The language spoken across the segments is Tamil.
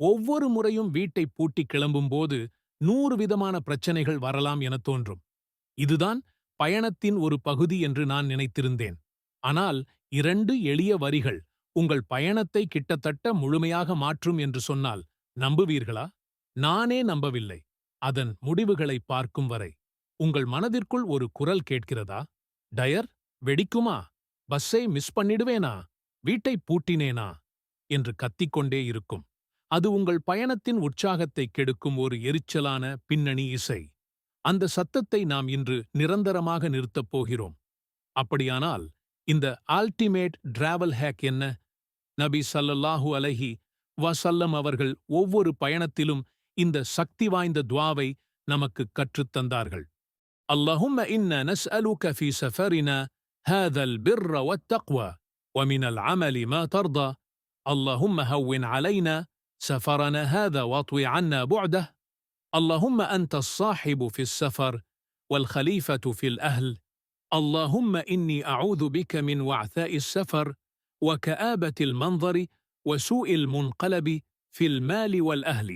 ஒவ்வொரு முறையும் வீட்டை பூட்டி கிளம்பும்போது நூறு விதமான பிரச்சனைகள் வரலாம் என தோன்றும். இதுதான் பயணத்தின் ஒரு பகுதி என்று நான் நினைத்திருந்தேன். ஆனால் இரண்டு எளிய வரிகள் உங்கள் பயணத்தை கிட்டத்தட்ட முழுமையாக மாற்றும் என்று சொன்னால் நம்புவீர்களா? நானே நம்பவில்லை. அதன் முடிவுகளை பார்க்கும் வரை. உங்கள் மனதிற்குள் ஒரு குரல் கேட்கிறதா? டயர் வெடிக்குமா? பஸ்ஸை மிஸ் பண்ணிடுவேனா? வீட்டை பூட்டினேனா? என்று கத்திக்கொண்டே இருக்கும். அது உங்கள் பயணத்தின் உற்சாகத்தை கெடுக்கும் ஒரு எரிச்சலான பின்னணி இசை அந்த சத்தத்தை நாம் இன்று நிரந்தரமாக நிறுத்தப் போகிறோம் அப்படியானால் இந்த ஆல்டிமேட் டிராவல் ஹேக் என்ன நபி சல்லல்லாஹு அலஹி வசல்லம் அவர்கள் ஒவ்வொரு பயணத்திலும் இந்த சக்தி வாய்ந்த துவாவை நமக்கு கற்றுத்தந்தார்கள் اللهم إنا نسألك في سفرنا هذا البر والتقوى ومن العمل ما ترضى اللهم هون علينا سفرنا هذا واطو عنا بعده اللهم أنت الصاحب في السفر والخليفة في الأهل اللهم إني أعوذ بك من وعثاء السفر وكآبة المنظر وسوء المنقلب في المال والأهل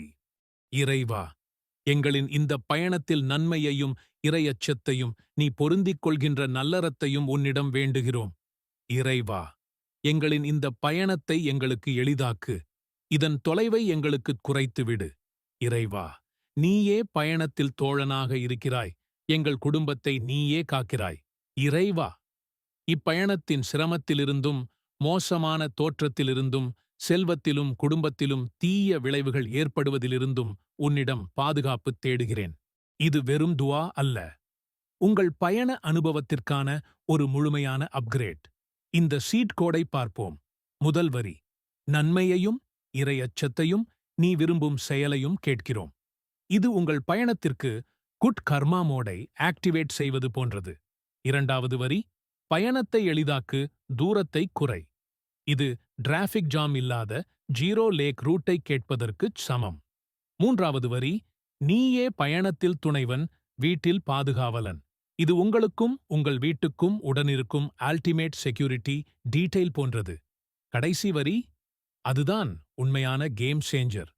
இறைவா எங்களின் இந்த பயணத்தில் நன்மையையும் இரையச்சத்தையும் நீ பொருந்திக் கொள்கின்ற நல்லறத்தையும் உன்னிடம் வேண்டுகிறோம் இறைவா எங்களின் இந்த பயணத்தை எங்களுக்கு எளிதாக்கு இதன் தொலைவை எங்களுக்குக் குறைத்துவிடு. இறைவா நீயே பயணத்தில் தோழனாக இருக்கிறாய். எங்கள் குடும்பத்தை நீயே காக்கிறாய். இறைவா இப்பயணத்தின் சிரமத்திலிருந்தும் மோசமான தோற்றத்திலிருந்தும் செல்வத்திலும் குடும்பத்திலும் தீய விளைவுகள் ஏற்படுவதிலிருந்தும் உன்னிடம் பாதுகாப்பு தேடுகிறேன். இது வெறும் துவா அல்ல. உங்கள் பயண அனுபவத்திற்கான ஒரு முழுமையான அப்கிரேட். இந்த சீட் கோடை பார்ப்போம். முதல் வரி நன்மையையும் இரையச்சத்தையும் நீ விரும்பும் செயலையும் கேட்கிறோம். இது உங்கள் பயணத்திற்கு குட் கர்மா மோடை ஆக்டிவேட் செய்வது போன்றது. இரண்டாவது வரி பயணத்தை எளிதாக்கு தூரத்தை குறை. இது டிராஃபிக் ஜாம் இல்லாத ஜீரோ லேக் ரூட்டை கேட்பதற்குச் சமம். மூன்றாவது வரி நீயே பயணத்தில் துணைவன் வீட்டில் பாதுகாவலன். இது உங்களுக்கும் உங்கள் வீட்டுக்கும் உடனிருக்கும் அல்டிமேட் செக்யூரிட்டி டீடைல் போன்றது. கடைசி வரி அதுதான் உண்மையான கேம் சேஞ்சர்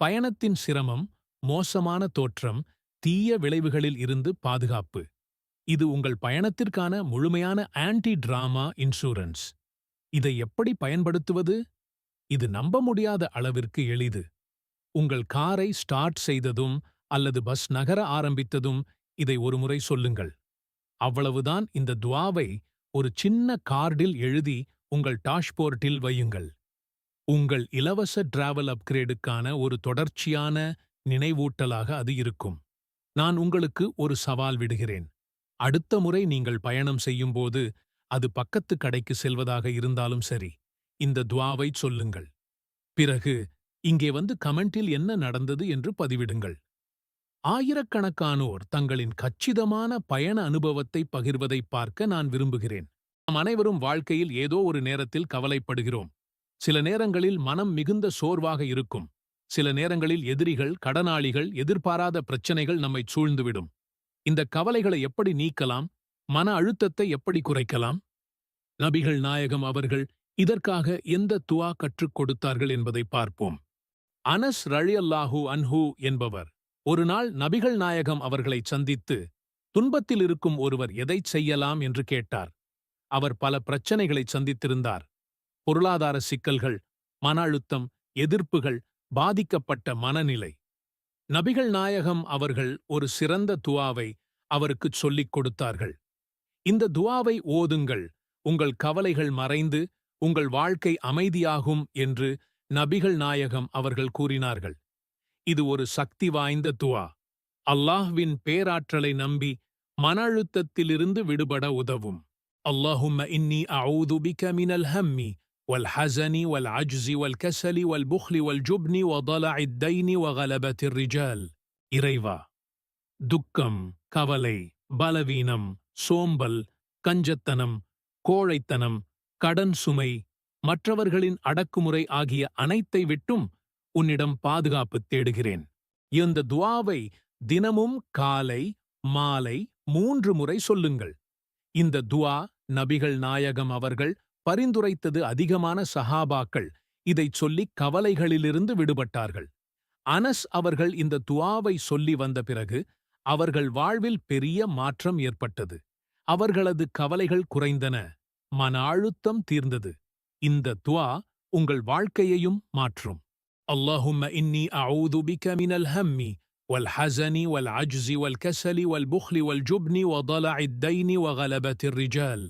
பயணத்தின் சிரமம் மோசமான தோற்றம் தீய விளைவுகளில் இருந்து பாதுகாப்பு. இது உங்கள் பயணத்திற்கான முழுமையான ஆன்டி டிராமா இன்சூரன்ஸ் இதை எப்படி பயன்படுத்துவது? இது நம்ப முடியாத அளவிற்கு எளிது. உங்கள் காரை ஸ்டார்ட் செய்ததும் அல்லது பஸ் நகர ஆரம்பித்ததும் இதை ஒருமுறை சொல்லுங்கள். அவ்வளவுதான் இந்த துவாவை ஒரு சின்ன கார்டில் எழுதி உங்கள் டாஷ்போர்ட்டில் வையுங்கள். உங்கள் இலவச டிராவல் அப்கிரேடுக்கான ஒரு தொடர்ச்சியான நினைவூட்டலாக அது இருக்கும். நான் உங்களுக்கு ஒரு சவால் விடுகிறேன். அடுத்த முறை நீங்கள் பயணம் செய்யும்போது அது பக்கத்து கடைக்கு செல்வதாக இருந்தாலும் சரி இந்த துவாவை சொல்லுங்கள். பிறகு இங்கே வந்து கமெண்டில் என்ன நடந்தது என்று பதிவிடுங்கள். ஆயிரக்கணக்கானோர் தங்களின் கச்சிதமான பயண அனுபவத்தை பகிர்வதை பார்க்க நான் விரும்புகிறேன். நாம் அனைவரும் வாழ்க்கையில் ஏதோ ஒரு நேரத்தில் கவலைப்படுகிறோம். சில நேரங்களில் மனம் மிகுந்த சோர்வாக இருக்கும். சில நேரங்களில் எதிரிகள் கடனாளிகள் எதிர்பாராத பிரச்சனைகள் நம்மை சூழ்ந்துவிடும். இந்த கவலைகளை எப்படி நீக்கலாம்? மன அழுத்தத்தை எப்படி குறைக்கலாம்? நபிகள் நாயகம் அவர்கள் இதற்காக எந்த துவா கற்றுக் கொடுத்தார்கள் என்பதை பார்ப்போம். அனஸ் ரழியல்லாஹு அன்ஹூ என்பவர். ஒரு நாள் நபிகள் நாயகம் அவர்களை சந்தித்து துன்பத்தில் இருக்கும் ஒருவர் எதைச் செய்யலாம்? என்று கேட்டார். அவர் பல பிரச்சனைகளை சந்தித்திருந்தார். பொருளாதார சிக்கல்கள் மன அழுத்தம் எதிர்ப்புகள் பாதிக்கப்பட்ட மனநிலை. நபிகள் நாயகம் அவர்கள் ஒரு சிறந்த துவாவை அவருக்குச் சொல்லிக் கொடுத்தார்கள். இந்த துவாவை ஓதுங்கள். உங்கள் கவலைகள் மறைந்து உங்கள் வாழ்க்கை அமைதியாகும் என்று நபிகள் நாயகம் அவர்கள் கூறினார்கள். இது ஒரு சக்தி வாய்ந்த துவா. அல்லாஹ்வின் பேராற்றலை நம்பி மன அழுத்தத்திலிருந்து விடுபட உதவும். அல்லாஹும்ம இன்னி அவுது மினல் ஹம்மி. والحزن والعجز والكسل والبخل والجبن وضلع الدين وغلبة الرجال இறைவா துக்கம் கவலை பலவீனம் சோம்பல் கஞ்சத்தனம் கோழைத்தனம் கடன் சுமை மற்றவர்களின் அடக்குமுறை ஆகிய அனைத்தை விட்டும் உன்னிடம் பாதுகாப்பு தேடுகிறேன் இந்த துவாவை தினமும் காலை மாலை மூன்று முறை சொல்லுங்கள் இந்த துவா நபிகள் நாயகம் அவர்கள் பரிந்துரைத்தது அதிகமான சஹாபாக்கள் இதைச் சொல்லிக் கவலைகளிலிருந்து விடுபட்டார்கள் அனஸ் அவர்கள் இந்த துஆவை சொல்லி வந்த பிறகு அவர்கள் வாழ்வில் பெரிய மாற்றம் ஏற்பட்டது அவர்களது கவலைகள் குறைந்தன மன அழுத்தம் தீர்ந்தது இந்த துஆ உங்கள் வாழ்க்கையையும் மாற்றும் அல்லாஹும்ம இன்னி அஊது பிக மினல் ஹம்மி والحزن والعجز والكسل والبخل والجبن وضلع الدين وغلبة الرجال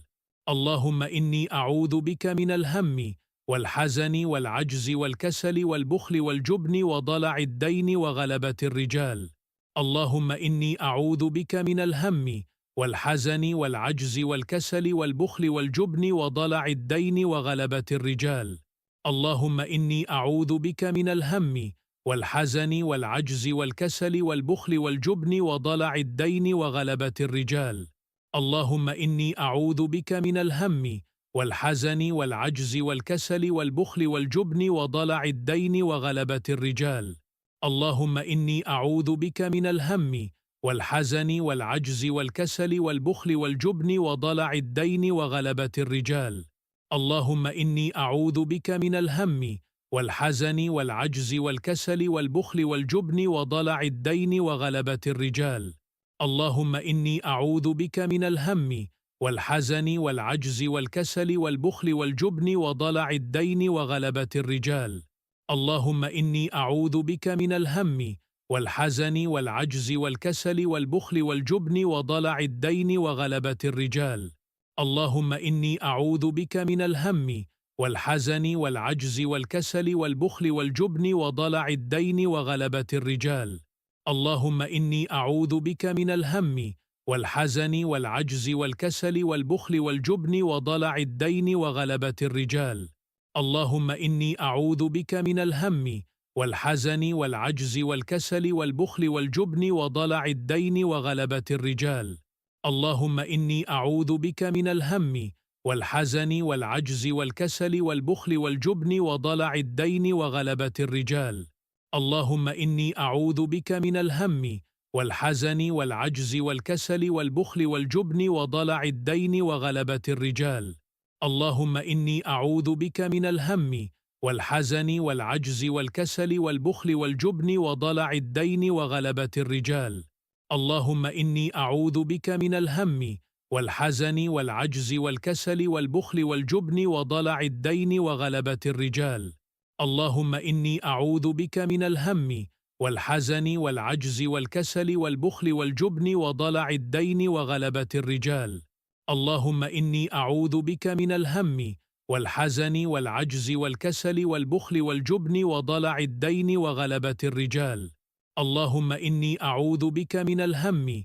اللهم إني أعوذ بك من الهم والحزن والعجز والكسل والبخل والجبن وضلع الدين وغلبة الرجال. اللهم إني أعوذ بك من الهم والحزن والعجز والكسل والبخل والجبن وضلع الدين وغلبة الرجال. اللهم إني أعوذ بك من الهم والحزن والعجز والكسل والبخل والجبن وضلع الدين وغلبة الرجال. اللهم إني أعوذ بك من الهم والحزن والعجز والكسل والبخل والجبن وضلع الدين وغلبة الرجال. اللهم إني أعوذ بك من الهم والحزن والعجز والكسل والبخل والجبن وضلع الدين وغلبة الرجال. اللهم إني أعوذ بك من الهم والحزن والعجز والكسل والبخل والجبن وضلع الدين وغلبة الرجال. اللهم إني أعوذ بك من الهم والحزن والعجز والكسل والبخل والجبن وضلع الدين وغلبة الرجال. اللهم إني أعوذ بك من الهم والحزن والعجز والكسل والبخل والجبن وضلع الدين وغلبة الرجال. اللهم إني أعوذ بك من الهم والحزن والعجز والكسل والبخل والجبن وضلع الدين وغلبة الرجال. اللهم إني أعوذ بك من الهم والحزن والعجز والكسل والبخل والجبن وضلع الدين وغلبة الرجال. اللهم إني أعوذ بك من الهم والحزن والعجز والكسل والبخل والجبن وضلع الدين وغلبة الرجال. اللهم إني أعوذ بك من الهم والحزن والعجز والكسل والبخل والجبن وضلع الدين وغلبة الرجال. اللهم إني أعوذ بك من الهم والحزن والعجز والكسل والبخل والجبن وضلع الدين وغلبة الرجال. اللهم إني أعوذ بك من الهم والحزن والعجز والكسل والبخل والجبن وضلع الدين وغلبة الرجال. اللهم إني أعوذ بك من الهم والحزن والعجز والكسل والبخل والجبن وضلع الدين وغلبة الرجال. اللهم إني أعوذ بك من الهم والحزن والعجز والكسل والبخل والجبن وضلع الدين وغلبة الرجال. اللهم إني أعوذ بك من الهم والحزن والعجز والكسل والبخل والجبن وضلع الدين وغلبة الرجال. اللهم إني أعوذ بك من الهم